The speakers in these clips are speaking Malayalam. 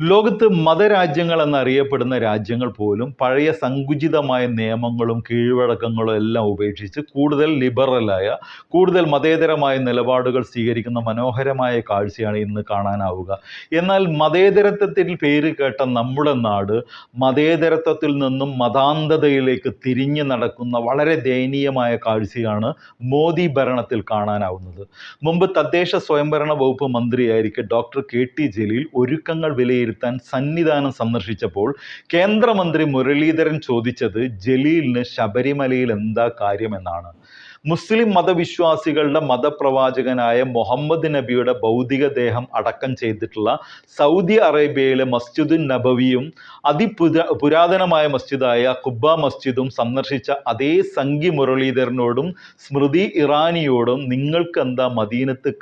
ലോകത്ത് മതരാജ്യങ്ങൾ എന്നറിയപ്പെടുന്ന രാജ്യങ്ങൾ പോലും പഴയ സങ്കുചിതമായ നിയമങ്ങളും കീഴ്വഴക്കങ്ങളും എല്ലാം ഉപേക്ഷിച്ച് കൂടുതൽ ലിബറലായ കൂടുതൽ മതേതരമായ നിലപാടുകൾ സ്വീകരിക്കുന്ന മനോഹരമായ കാഴ്ചയാണ് ഇന്ന് കാണാനാവുക. എന്നാൽ മതേതരത്വത്തിൽ പേര് കേട്ട നമ്മുടെ നാട് മതേതരത്വത്തിൽ നിന്നും മതാന്തതയിലേക്ക് തിരിഞ്ഞു നടക്കുന്ന വളരെ ദയനീയമായ കാഴ്ചയാണ് മോദി ഭരണത്തിൽ കാണാനാവുന്നത്. മുമ്പ് തദ്ദേശ സ്വയംഭരണ വകുപ്പ് മന്ത്രിയായിരിക്കെ ഡോക്ടർ കെ ടി ജലീൽ ഒരുക്കങ്ങൾ വിലയിരുത്താൻ സന്നിധാനം സന്ദർശിച്ചപ്പോൾ കേന്ദ്രമന്ത്രി മുരളീധരൻ ചോദിച്ചത് ജലീലിന് ശബരിമലയിൽ എന്താ കാര്യമെന്നാണ്. മുസ്ലിം മതവിശ്വാസികളുടെ മതപ്രവാചകനായ മുഹമ്മദ് നബിയുടെ ഭൗതികദേഹം അടക്കം ചെയ്തിട്ടുള്ള സൗദി അറേബ്യയിലെ മസ്ജിദുൻ നബവിയും അതിപുര പുരാതനമായ മസ്ജിദായ കുബ്ബ മസ്ജിദും സന്ദർശിച്ച അതേ സംഗി മുരളീധരനോടും സ്മൃതി ഇറാനിയോടും നിങ്ങൾക്ക് എന്താ മദീനത്ത്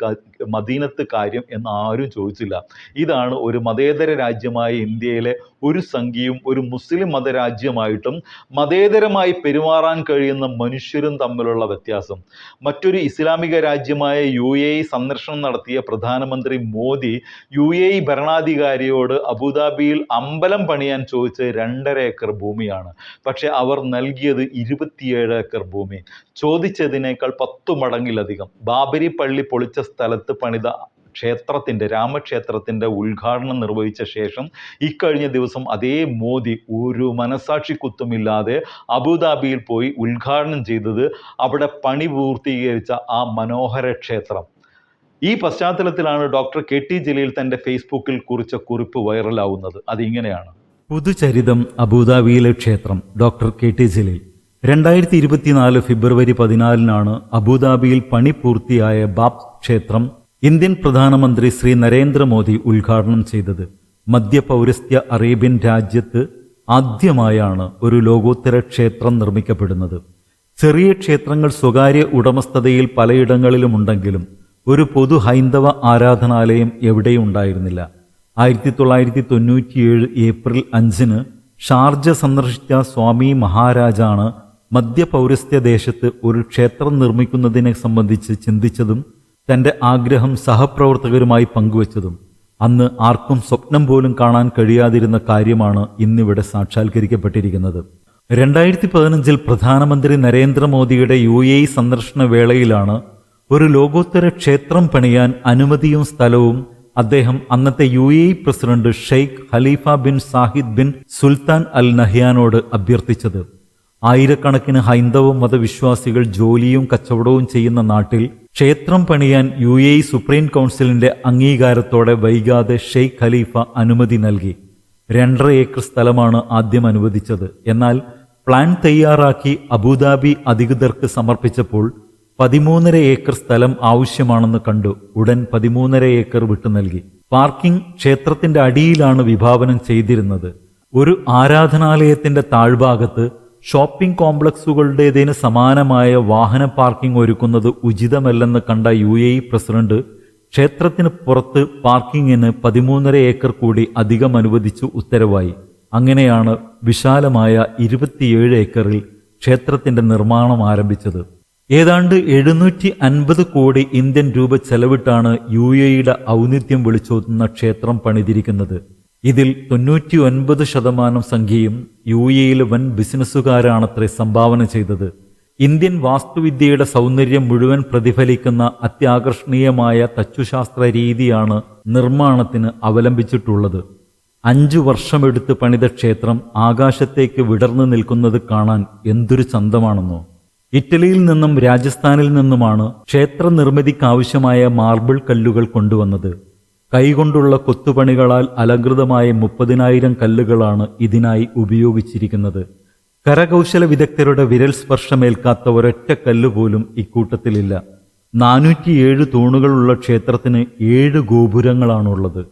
മദീനത്ത് കാര്യം എന്ന് ആരും ചോദിച്ചില്ല. ഇതാണ് ഒരു മതേതര രാജ്യമായ ഇന്ത്യയിലെ ഒരു സംഖ്യയും ഒരു മുസ്ലിം മതരാജ്യമായിട്ടും മതേതരമായി പെരുമാറാൻ കഴിയുന്ന മനുഷ്യരും തമ്മിലുള്ള വ്യത്യാസം. മറ്റൊരു ഇസ്ലാമിക രാജ്യമായ യു എ സന്ദർശനം നടത്തിയ പ്രധാനമന്ത്രി മോദി യു എ ഭരണാധികാരിയോട് അബുദാബിയിൽ അമ്പലം പണിയാൻ ചോദിച്ച രണ്ടര ഏക്കർ ഭൂമിയാണ്. പക്ഷെ അവർ നൽകിയത് ഇരുപത്തിയേഴ് ഏക്കർ ഭൂമി. ചോദിച്ചതിനേക്കാൾ പത്തു മടങ്ങിലധികം. ബാബരി പള്ളി പൊളിച്ച സ്ഥലത്ത് പണിത ക്ഷേത്രത്തിന്റെ രാമക്ഷേത്രത്തിന്റെ ഉദ്ഘാടനം നിർവഹിച്ച ശേഷം ഇക്കഴിഞ്ഞ ദിവസം അതേ മോദി ഒരു മനസാക്ഷി കുത്തുമില്ലാതെ അബുദാബിയിൽ പോയി ഉദ്ഘാടനം ചെയ്തത് അവിടെ പണി പൂർത്തീകരിച്ച ആ മനോഹര ക്ഷേത്രം. ഈ പശ്ചാത്തലത്തിലാണ് ഡോക്ടർ കെ ടി ജലീൽ തന്റെ ഫേസ്ബുക്കിൽ കുറിച്ച കുറിപ്പ് വൈറലാവുന്നത്. അതിങ്ങനെയാണ്. പുതുചരിതം അബുദാബിയിലെ ക്ഷേത്രം ഡോക്ടർ കെ ടി ജലീൽ. രണ്ടായിരത്തി ഇരുപത്തിനാല് ഫെബ്രുവരി പതിനാലിനാണ് അബുദാബിയിൽ പണി പൂർത്തിയായ ബാബ് ക്ഷേത്രം ഇന്ത്യൻ പ്രധാനമന്ത്രി ശ്രീ നരേന്ദ്രമോദി ഉദ്ഘാടനം ചെയ്തത് മധ്യപൗരസ്ത്യ അറേബ്യൻ രാജ്യത്ത് ആദ്യമായാണ് ഒരു ലോകോത്തര ക്ഷേത്രം നിർമ്മിക്കപ്പെടുന്നത്. ചെറിയ ക്ഷേത്രങ്ങൾ സ്വകാര്യ ഉടമസ്ഥതയിൽ പലയിടങ്ങളിലുമുണ്ടെങ്കിലും ഒരു പൊതു ഹൈന്ദവ ആരാധനാലയം എവിടെയും ഉണ്ടായിരുന്നില്ല ആയിരത്തി തൊള്ളായിരത്തി തൊണ്ണൂറ്റിയേഴ് ഏപ്രിൽ അഞ്ചിന് ഷാർജ സന്ദർശിച്ച സ്വാമി മഹാരാജാണ് മധ്യപൗരസ്ത്യ ദേശത്ത് ഒരു ക്ഷേത്രം നിർമ്മിക്കുന്നതിനെ സംബന്ധിച്ച് ചിന്തിച്ചതും തന്റെ ആഗ്രഹം സഹപ്രവർത്തകരുമായി പങ്കുവച്ചതും അന്ന് ആർക്കും സ്വപ്നം പോലും കാണാൻ കഴിയാതിരുന്ന കാര്യമാണ് ഇന്നിവിടെ സാക്ഷാത്കരിക്കപ്പെട്ടിരിക്കുന്നത്. രണ്ടായിരത്തി പതിനഞ്ചിൽ പ്രധാനമന്ത്രി നരേന്ദ്രമോദിയുടെ യു എ സന്ദർശന വേളയിലാണ് ഒരു ലോകോത്തര ക്ഷേത്രം പണിയാൻ അനുമതിയും സ്ഥലവും അദ്ദേഹം അന്നത്തെ U A president Sheikh Khalifa bin Zahid bin Sultan Al നഹ്യാനോട് അഭ്യർത്ഥിച്ചത്. ആയിരക്കണക്കിന് ഹൈന്ദവ മതവിശ്വാസികൾ ജോലിയും കച്ചവടവും ചെയ്യുന്ന നാട്ടിൽ ക്ഷേത്രം പണിയാൻ യു എ സുപ്രീം കൗൺസിലിന്റെ അംഗീകാരത്തോടെ വൈകാതെ ഷെയ്ഖ് ഖലീഫ അനുമതി നൽകി. രണ്ടര ഏക്കർ സ്ഥലമാണ് ആദ്യം അനുവദിച്ചത്. എന്നാൽ പ്ലാൻ തയ്യാറാക്കി അബുദാബി അധികൃതർക്ക് സമർപ്പിച്ചപ്പോൾ പതിമൂന്നര ഏക്കർ സ്ഥലം ആവശ്യമാണെന്ന് കണ്ടു. ഉടൻ പതിമൂന്നര ഏക്കർ വിട്ടു നൽകി. പാർക്കിംഗ് ക്ഷേത്രത്തിന്റെ അടിയിലാണ് വിഭാവനം ചെയ്തിരുന്നത്. ഒരു ആരാധനാലയത്തിന്റെ താഴ്ഭാഗത്ത് ഷോപ്പിംഗ് കോംപ്ലക്സുകളുടേതിന് സമാനമായ വാഹന പാർക്കിംഗ് ഒരുക്കുന്നത് ഉചിതമല്ലെന്ന് കണ്ട യു എ പ്രസിഡന്റ് ക്ഷേത്രത്തിന് പുറത്ത് പാർക്കിംഗിന് പതിമൂന്നര ഏക്കർ കൂടി അധികം അനുവദിച്ചു ഉത്തരവായി. അങ്ങനെയാണ് വിശാലമായ ഇരുപത്തിയേഴ് ഏക്കറിൽ ക്ഷേത്രത്തിന്റെ നിർമ്മാണം ആരംഭിച്ചത്. ഏതാണ്ട് എഴുന്നൂറ്റി അൻപത് കോടി ഇന്ത്യൻ രൂപ ചെലവിട്ടാണ് യു എയുടെ ഔന്നിത്യം വിളിച്ചോതുന്ന ക്ഷേത്രം പണിതിരിക്കുന്നത്. ഇതിൽ തൊണ്ണൂറ്റി ഒൻപത് ശതമാനം സംഖ്യയും യു എയിലെ വൻ ബിസിനസ്സുകാരാണത്രേ സംഭാവന ചെയ്തത്. ഇന്ത്യൻ വാസ്തുവിദ്യയുടെ സൗന്ദര്യം മുഴുവൻ പ്രതിഫലിക്കുന്ന അത്യാകർഷണീയമായ തച്ചുശാസ്ത്ര രീതിയാണ് നിർമ്മാണത്തിന് അവലംബിച്ചിട്ടുള്ളത്. അഞ്ചു വർഷമെടുത്ത് പണിത ക്ഷേത്രം ആകാശത്തേക്ക് വിടർന്നു നിൽക്കുന്നത് കാണാൻ എന്തൊരു ചന്തമാണെന്നോ. ഇറ്റലിയിൽ നിന്നും രാജസ്ഥാനിൽ നിന്നുമാണ് ക്ഷേത്ര നിർമ്മിതിക്കാവശ്യമായ മാർബിൾ കല്ലുകൾ കൊണ്ടുവന്നത്. കൈകൊണ്ടുള്ള കൊത്തുപണികളാൽ അലങ്കൃതമായ മുപ്പതിനായിരം കല്ലുകളാണ് ഇതിനായി ഉപയോഗിച്ചിരിക്കുന്നത്. കരകൗശല വിദഗ്ധരുടെ വിരൽ സ്പർശമേൽക്കാത്ത ഒരൊറ്റ കല്ലുപോലും ഇക്കൂട്ടത്തിലില്ല. നാനൂറ്റിയേഴ് തൂണുകളുള്ള ക്ഷേത്രത്തിന് ഏഴ് ഗോപുരങ്ങളാണുള്ളത്.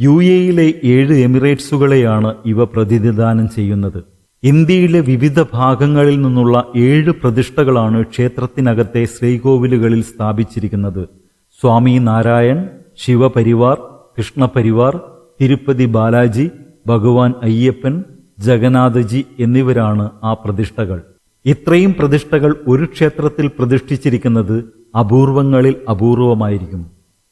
യു എയിലെ ഏഴ് എമിറേറ്റ്സുകളെയാണ് ഇവ പ്രതിനിധാനം ചെയ്യുന്നത്. ഇന്ത്യയിലെ വിവിധ ഭാഗങ്ങളിൽ നിന്നുള്ള ഏഴ് പ്രതിഷ്ഠകളാണ് ക്ഷേത്രത്തിനകത്തെ ശ്രീകോവിലുകളിൽ സ്ഥാപിച്ചിരിക്കുന്നത്. സ്വാമി നാരായൺ ശിവപരിവാർ കൃഷ്ണപരിവാർ തിരുപ്പതി ബാലാജി ഭഗവാൻ അയ്യപ്പൻ ജഗന്നാഥജി എന്നിവരാണ് ആ പ്രതിഷ്ഠകൾ. ഇത്രയും പ്രതിഷ്ഠകൾ ഒരു ക്ഷേത്രത്തിൽ പ്രതിഷ്ഠിച്ചിരിക്കുന്നത് അപൂർവങ്ങളിൽ അപൂർവമായിരിക്കും.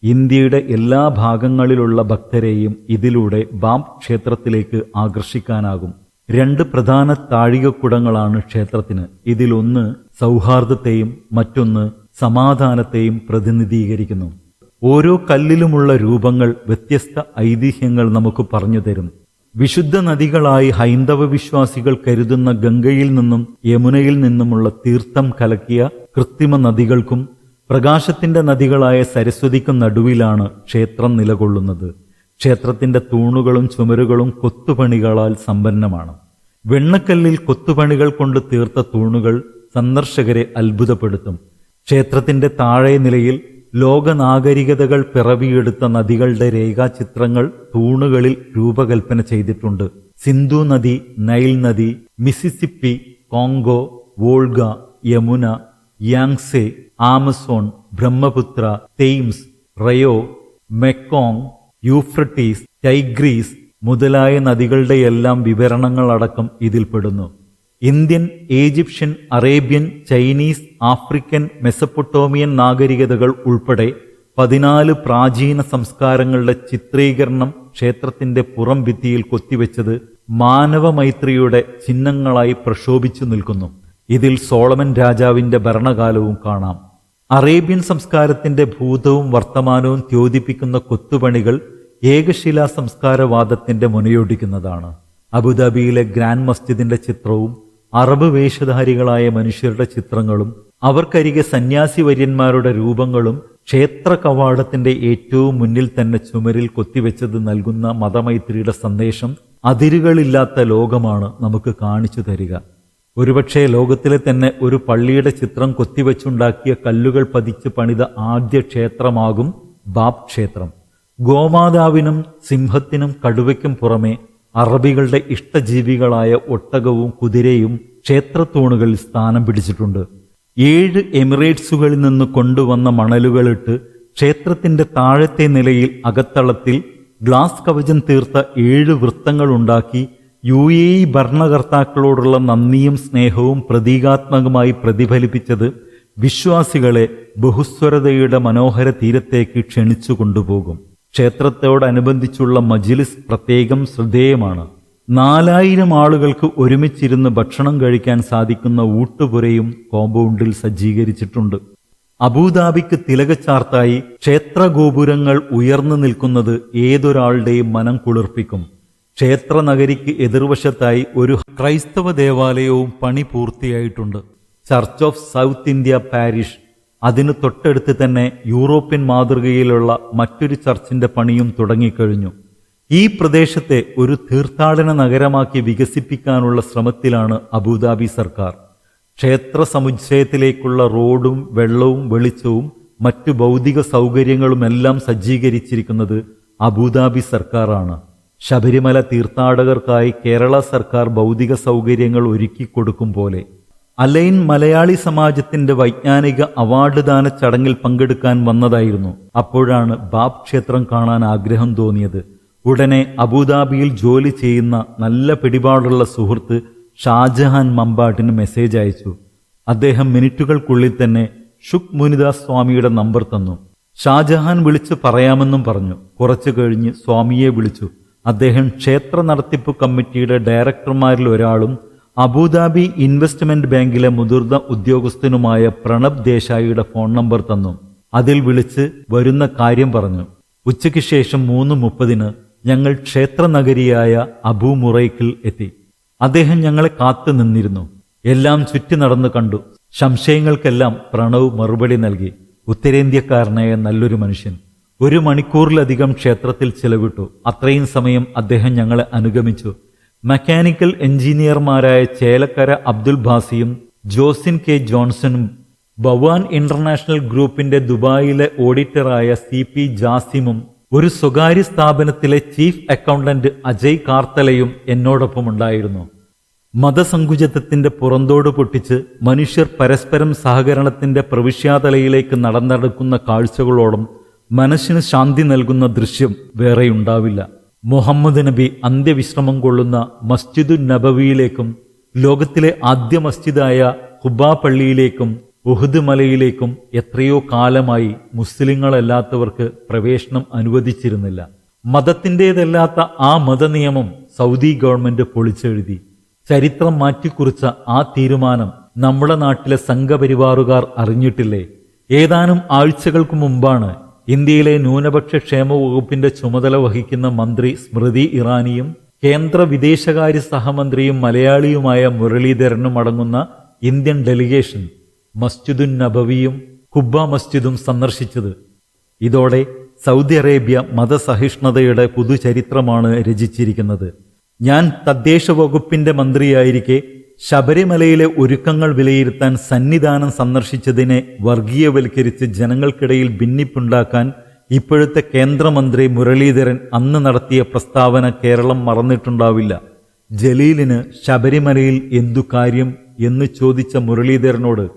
ഇന്ത്യയുടെ എല്ലാ ഭാഗങ്ങളിലുള്ള ഭക്തരെയും ഇതിലൂടെ ബാം ക്ഷേത്രത്തിലേക്ക് ആകർഷിക്കാനാകും. രണ്ട് പ്രധാന താഴികക്കുടങ്ങളാണ് ക്ഷേത്രത്തിന്. ഇതിലൊന്ന് സൗഹാർദ്ദത്തെയും മറ്റൊന്ന് സമാധാനത്തെയും പ്രതിനിധീകരിക്കുന്നു. ഓരോ കല്ലിലുമുള്ള രൂപങ്ങൾ വ്യത്യസ്ത ഐതിഹ്യങ്ങൾ നമുക്ക് പറഞ്ഞു തരും. വിശുദ്ധ നദികളായി ഹൈന്ദവ വിശ്വാസികൾ കരുതുന്ന ഗംഗയിൽ നിന്നും യമുനയിൽ നിന്നുമുള്ള തീർത്ഥം കലക്കിയ കൃത്രിമ നദികൾക്കും പ്രകാശത്തിന്റെ നദികളായ സരസ്വതിക്കും നടുവിലാണ് ക്ഷേത്രം നിലകൊള്ളുന്നത്. ക്ഷേത്രത്തിന്റെ തൂണുകളും ചുമരുകളും കൊത്തുപണികളാൽ സമ്പന്നമാണ്. വെണ്ണക്കല്ലിൽ കൊത്തുപണികൾ കൊണ്ട് തീർത്ത തൂണുകൾ സന്ദർശകരെ അത്ഭുതപ്പെടുത്തും. ക്ഷേത്രത്തിന്റെ താഴെ നിലയിൽ ലോകനാഗരികതകൾ പിറവിയെടുത്ത നദികളുടെ രേഖാചിത്രങ്ങൾ തൂണുകളിൽ രൂപകൽപ്പന ചെയ്തിട്ടുണ്ട്. സിന്ധു നദി നൈൽ നദി Mississippi Congo Volga Yamuna Yangtze Amazon Brahmaputra Thames Rio Mekong Euphrates Tigris മുതലായ നദികളുടെയെല്ലാം വിവരണങ്ങളടക്കം ഇതിൽപ്പെടുന്നു. Indian Egyptian Arabian Chinese African Mesopotamian നാഗരികതകൾ ഉൾപ്പെടെ പതിനാല് പ്രാചീന സംസ്കാരങ്ങളുടെ ചിത്രീകരണം ക്ഷേത്രത്തിന്റെ പുറം ഭിത്തിയിൽ കൊത്തിവെച്ചത് മാനവമൈത്രിയുടെ ചിഹ്നങ്ങളായി പ്രക്ഷോഭിച്ചു നിൽക്കുന്നു. ഇതിൽ സോളമൻ രാജാവിന്റെ ഭരണകാലവും കാണാം. അറേബ്യൻ സംസ്കാരത്തിന്റെ ഭൂതവും വർത്തമാനവും ദ്യോതിപ്പിക്കുന്ന കൊത്തുപണികൾ ഏകശിലാ സംസ്കാരവാദത്തിന്റെ മുനയൊടിക്കുന്നതാണ്. അബുദാബിയിലെ ഗ്രാൻഡ് മസ്ജിദിന്റെ ചിത്രവും അറബ് വേഷധാരികളായ മനുഷ്യരുടെ ചിത്രങ്ങളും അവർക്കരികെ സന്യാസി വര്യന്മാരുടെ രൂപങ്ങളും ക്ഷേത്ര കവാടത്തിന്റെ ഏറ്റവും മുന്നിൽ തന്നെ ചുമരിൽ കൊത്തിവെച്ചത് നൽകുന്ന മതമൈത്രിയുടെ സന്ദേശം അതിരുകളില്ലാത്ത ലോകമാണ് നമുക്ക് കാണിച്ചു തരിക. ഒരുപക്ഷെ ലോകത്തിലെ തന്നെ ഒരു പള്ളിയുടെ ചിത്രം കൊത്തിവെച്ചുണ്ടാക്കിയ കല്ലുകൾ പതിച്ച് പണിത ആദ്യ ക്ഷേത്രമാകും ബാബ് ക്ഷേത്രം. ഗോമാതാവിനും സിംഹത്തിനും കടുവയ്ക്കും പുറമെ അറബികളുടെ ഇഷ്ടജീവികളായ ഒട്ടകവും കുതിരയും ക്ഷേത്രത്തൂണുകളിൽ സ്ഥാനം പിടിച്ചിട്ടുണ്ട്. ഏഴ് എമിറേറ്റ്സുകളിൽ നിന്ന് കൊണ്ടുവന്ന മണലുകളിട്ട് ക്ഷേത്രത്തിന്റെ താഴത്തെ നിലയിൽ അകത്തളത്തിൽ ഗ്ലാസ് കവചം തീർത്ത ഏഴ് വൃത്തങ്ങളുണ്ടാക്കി യു എ ഇ ഭരണകർത്താക്കളോടുള്ള നന്ദിയും സ്നേഹവും പ്രതീകാത്മകമായി പ്രതിഫലിപ്പിച്ചത് വിശ്വാസികളെ ബഹുസ്വരതയുടെ മനോഹര തീരത്തേക്ക് ക്ഷണിച്ചു കൊണ്ടുപോകും. ക്ഷേത്രത്തോടനുബന്ധിച്ചുള്ള മജിലിസ് പ്രത്യേകം ശ്രദ്ധേയമാണ്. നാലായിരം ആളുകൾക്ക് ഒരുമിച്ചിരുന്ന് ഭക്ഷണം കഴിക്കാൻ സാധിക്കുന്ന ഊട്ടുപുരയും കോമ്പൗണ്ടിൽ സജ്ജീകരിച്ചിട്ടുണ്ട്. അബൂദാബിക്ക് തിലകച്ചാർത്തായി ക്ഷേത്രഗോപുരങ്ങൾ ഉയർന്നു നിൽക്കുന്നത് ഏതൊരാളുടെയും മനം കുളിർപ്പിക്കും. ക്ഷേത്ര നഗരിക്ക് എതിർവശത്തായി ഒരു ക്രൈസ്തവ ദേവാലയവും പണി പൂർത്തിയായിട്ടുണ്ട്. Church of south India parish അതിനു തൊട്ടടുത്ത് തന്നെ യൂറോപ്യൻ മാതൃകയിലുള്ള മറ്റൊരു ചർച്ചിന്റെ പണിയും തുടങ്ങിക്കഴിഞ്ഞു. ഈ പ്രദേശത്തെ ഒരു തീർത്ഥാടന നഗരമാക്കി വികസിപ്പിക്കാനുള്ള ശ്രമത്തിലാണ് അബുദാബി സർക്കാർ. ക്ഷേത്ര സമുച്ചയത്തിലേക്കുള്ള റോഡും വെള്ളവും വെളിച്ചവും മറ്റു ഭൗതിക സൗകര്യങ്ങളുമെല്ലാം സജ്ജീകരിച്ചിരിക്കുന്നത് അബുദാബി സർക്കാരാണ്. ശബരിമല തീർത്ഥാടകർക്കായി കേരള സർക്കാർ ഭൗതിക സൗകര്യങ്ങൾ ഒരുക്കി കൊടുക്കും പോലെ അലൈൻ മലയാളി സമാജത്തിന്റെ വൈജ്ഞാനിക അവാർഡ് ദാന ചടങ്ങിൽ പങ്കെടുക്കാൻ വന്നതായിരുന്നു. അപ്പോഴാണ് ബാബ് ക്ഷേത്രം കാണാൻ ആഗ്രഹം തോന്നിയത്. ഉടനെ അബുദാബിയിൽ ജോലി ചെയ്യുന്ന നല്ല പിടിപാടുള്ള സുഹൃത്ത് ഷാജഹാൻ മമ്പാട്ടിന് മെസ്സേജ് അയച്ചു. അദ്ദേഹം മിനിറ്റുകൾക്കുള്ളിൽ തന്നെ ഷുക് മുനിദാസ് സ്വാമിയുടെ നമ്പർ തന്നു. ഷാജഹാൻ വിളിച്ചു പറയാമെന്നും പറഞ്ഞു. കുറച്ചു കഴിഞ്ഞ് സ്വാമിയെ വിളിച്ചു. അദ്ദേഹം ക്ഷേത്ര നടത്തിപ്പ് കമ്മിറ്റിയുടെ ഡയറക്ടർമാരിൽ ഒരാളും അബുദാബി ഇൻവെസ്റ്റ്മെന്റ് ബാങ്കിലെ മുതിർന്ന ഉദ്യോഗസ്ഥനുമായ പ്രണബ് ദേശായിയുടെ ഫോൺ നമ്പർ തന്നു. അതിൽ വിളിച്ച് വരുന്ന കാര്യം പറഞ്ഞു. ഉച്ചയ്ക്ക് ശേഷം മൂന്ന് മുപ്പതിന് ഞങ്ങൾ ക്ഷേത്രനഗരിയായ അബുമുറൈക്കിൽ എത്തി. അദ്ദേഹം ഞങ്ങളെ കാത്തു നിന്നിരുന്നു. എല്ലാം ചുറ്റി നടന്നു കണ്ടു. സംശയങ്ങൾക്കെല്ലാം പ്രണവ് മറുപടി നൽകി. ഉത്തരേന്ത്യക്കാരനായ നല്ലൊരു മനുഷ്യൻ. ഒരു മണിക്കൂറിലധികം ക്ഷേത്രത്തിൽ ചിലവിട്ടു. അത്രയും സമയം അദ്ദേഹം ഞങ്ങളെ അനുഗമിച്ചു. മെക്കാനിക്കൽ എഞ്ചിനീയർമാരായ ചേലക്കര അബ്ദുൽ ഭാസിയും ജോസിൻ കെ ജോൺസണും ഭവാൻ ഇന്റർനാഷണൽ ഗ്രൂപ്പിന്റെ ദുബായിലെ ഓഡിറ്ററായ സി പി ജാസിമും ഒരു സ്വകാര്യ സ്ഥാപനത്തിലെ ചീഫ് അക്കൗണ്ടന്റ് അജയ് കാർത്തലയും എന്നോടൊപ്പം ഉണ്ടായിരുന്നു മതസങ്കുചിതത്തിന്റെ പുറന്തോട് പൊട്ടിച്ച് മനുഷ്യർ പരസ്പരം സഹകരണത്തിന്റെ പ്രവിശ്യാതലയിലേക്ക് നടന്നെടുക്കുന്ന കാഴ്ചകളോടും മനസ്സിന് ശാന്തി നൽകുന്ന ദൃശ്യം വേറെയുണ്ടാവില്ല. മുഹമ്മദ് നബി അന്ത്യവിശ്രമം കൊള്ളുന്ന മസ്ജിദു നബവിയിലേക്കും ലോകത്തിലെ ആദ്യ മസ്ജിദായ ഹുബാ പള്ളിയിലേക്കും ഉഹുദ് മലയിലേക്കും എത്രയോ കാലമായി മുസ്ലിങ്ങളല്ലാത്തവർക്ക് പ്രവേശനം അനുവദിച്ചിരുന്നില്ല. മതത്തിന്റേതല്ലാത്ത ആ മതനിയമം സൗദി ഗവൺമെന്റ് പൊളിച്ചെഴുതി. ചരിത്രം മാറ്റിക്കുറിച്ച ആ തീരുമാനം നമ്മുടെ നാട്ടിലെ സംഘപരിവാറുകാർ അറിഞ്ഞിട്ടില്ലേ? ഏതാനും ആഴ്ചകൾക്ക് മുമ്പാണ് ഇന്ത്യയിലെ ന്യൂനപക്ഷ ക്ഷേമ വകുപ്പിന്റെ ചുമതല വഹിക്കുന്ന മന്ത്രി സ്മൃതി ഇറാനിയും കേന്ദ്ര വിദേശകാര്യ സഹമന്ത്രിയും മലയാളിയുമായ മുരളീധരനും അടങ്ങുന്ന ഇന്ത്യൻ ഡെലിഗേഷൻ മസ്ജിദുൻ നബവിയും കുബ്ബ മസ്ജിദും സന്ദർശിച്ചത്. ഇതോടെ സൗദി അറേബ്യ മതസഹിഷ്ണുതയുടെ പുതുചരിത്രമാണ് രചിച്ചിരിക്കുന്നത്. ഞാൻ തദ്ദേശ വകുപ്പിന്റെ മന്ത്രിയായിരിക്കെ ശബരിമലയിലെ ഒരുക്കങ്ങൾ വിലയിരുത്താൻ സന്നിധാനം സന്ദർശിച്ചതിനെ വർഗീയവൽക്കരിച്ച് ജനങ്ങൾക്കിടയിൽ ഭിന്നിപ്പുണ്ടാക്കാൻ ഇപ്പോഴത്തെ കേന്ദ്രമന്ത്രി മുരളീധരൻ അന്ന് നടത്തിയ പ്രസ്താവന കേരളം മറന്നിട്ടുണ്ടാവില്ല. ജലീലിന് ശബരിമലയിൽ എന്തു കാര്യം എന്ന് ചോദിച്ച മുരളീധരനോട്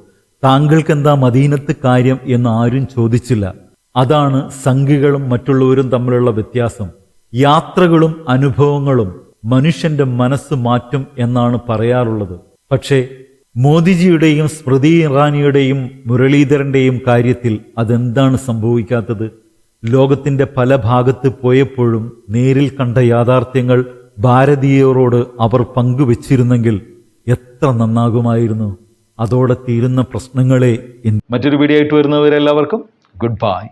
താങ്കൾക്കെന്താ മദീനത്ത് കാര്യം എന്ന് ആരും ചോദിച്ചില്ല. അതാണ് സംഘികളും മറ്റുള്ളവരും തമ്മിലുള്ള വ്യത്യാസം. യാത്രകളും അനുഭവങ്ങളും മനുഷ്യന്റെ മനസ്സ് മാറ്റും എന്നാണ് പറയാറുള്ളത്. പക്ഷേ മോദിജിയുടെയും സ്മൃതി ഇറാനിയുടെയും മുരളീധരന്റെയും കാര്യത്തിൽ അതെന്താണ് സംഭവിക്കാത്തത്? ലോകത്തിന്റെ പല ഭാഗത്ത് പോയപ്പോഴും നേരിൽ കണ്ട യാഥാർത്ഥ്യങ്ങൾ ഭാരതീയരോട് അവർ പങ്കുവച്ചിരുന്നെങ്കിൽ എത്ര നന്നാകുമായിരുന്നു. അതോടെ തീരുന്ന പ്രശ്നങ്ങളെ മറ്റൊരു വീഡിയോ ആയിട്ട് വരുന്നവരെല്ലാവർക്കും ഗുഡ് ബൈ.